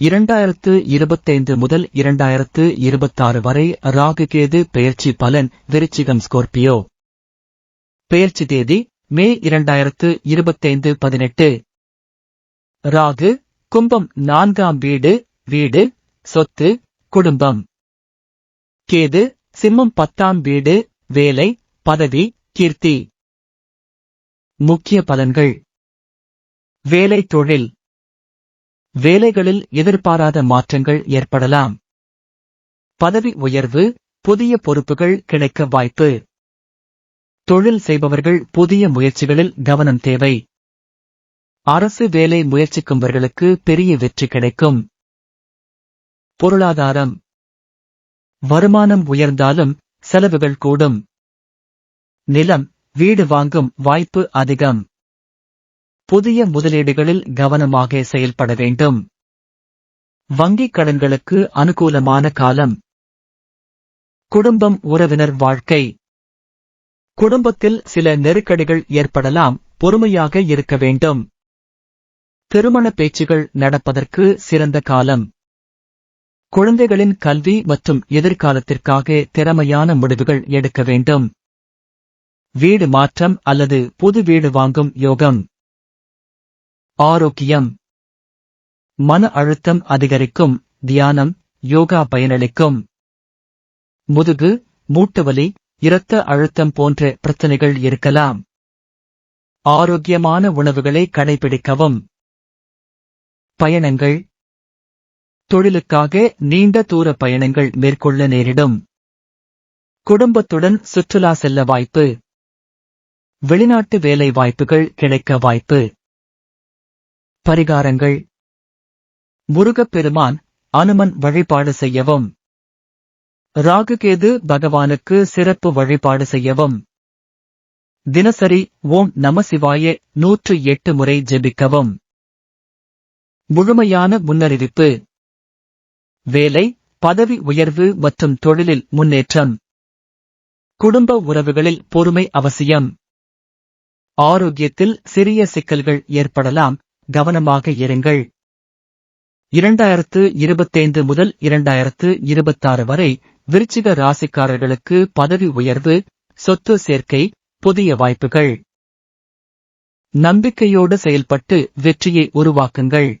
இரண்டாயிரத்து இருபத்தைந்து முதல் இரண்டாயிரத்து இருபத்தாறு வரை ராகு கேது பெயர்ச்சி பலன் விருச்சிகம் ஸ்கோர்பியோ. பெயர்ச்சி தேதி மே இரண்டாயிரத்து இருபத்தைந்து பதினெட்டு. ராகு கும்பம் நான்காம் வீடு வீடு சொத்து குடும்பம். கேது சிம்மம் பத்தாம் வீடு வேலை பதவி கீர்த்தி. முக்கிய பலன்கள். வேலை தொழில். வேலைகளில் எதிர்பாராத மாற்றங்கள் ஏற்படலாம். பதவி உயர்வு புதிய பொறுப்புகள் கிடைக்க வாய்ப்பு. தொழில் செய்பவர்கள் புதிய முயற்சிகளில் கவனம் தேவை. அரசு வேலை முயற்சிக்கும்பவர்களுக்கு பெரிய வெற்றி கிடைக்கும். பொருளாதாரம். வருமானம் உயர்ந்தாலும் செலவுகள் கூடும். நிலம் வீடு வாங்கும் வாய்ப்பு அதிகம். புதிய முதலீடுகளில் கவனமாக செயல்பட வேண்டும். வங்கிக் கடன்களுக்கு அனுகூலமான காலம். குடும்பம் உறவினர் வாழ்க்கை. குடும்பத்தில் சில நெருக்கடிகள் ஏற்படலாம் பொறுமையாக இருக்க வேண்டும். திருமண பேச்சுகள் நடப்பதற்கு சிறந்த காலம். குழந்தைகளின் கல்வி மற்றும் எதிர்காலத்திற்காக திறமையான முடிவுகள் எடுக்க வேண்டும். வீடு மாற்றம் அல்லது புது வீடு வாங்கும் யோகம். ஆரோக்கியம். மன அழுத்தம் அதிகரிக்கும் தியானம் யோகா பயனளிக்கும். முதுகு மூட்டுவலி இரத்த அழுத்தம் போன்ற பிரச்சனைகள் இருக்கலாம். ஆரோக்கியமான உணவுகளை கடைபிடிக்கவும். பயணங்கள். தொழிலுக்காக நீண்ட தூர பயணங்கள் மேற்கொள்ள நேரிடும். குடும்பத்துடன் சுற்றுலா செல்ல வாய்ப்பு. வெளிநாட்டு வேலை வாய்ப்புகள் கிடைக்க வாய்ப்பு. பரிகாரங்கள். முருகப்பெருமான் அனுமன் வழிபாடு செய்யவும். ராகுகேது பகவானுக்கு சிறப்பு வழிபாடு செய்யவும். தினசரி ஓம் நம சிவாய நூற்று எட்டு முறை ஜெபிக்கவும். முழுமையான முன்னறிவிப்பு. வேலை பதவி உயர்வு மற்றும் தொழிலில் முன்னேற்றம். குடும்ப உறவுகளில் பொறுமை அவசியம். ஆரோக்கியத்தில் சிறிய சிக்கல்கள் ஏற்படலாம். கவனமாக இருங்கள். இரண்டாயிரத்து இருபத்தைந்து முதல் இரண்டாயிரத்து இருபத்தாறு வரை விருச்சிக ராசிக்காரர்களுக்கு பதவி உயர்வு சொத்து சேர்க்கை புதிய வாய்ப்புகள். நம்பிக்கையோடு செயல்பட்டு வெற்றியை உருவாக்குங்கள்.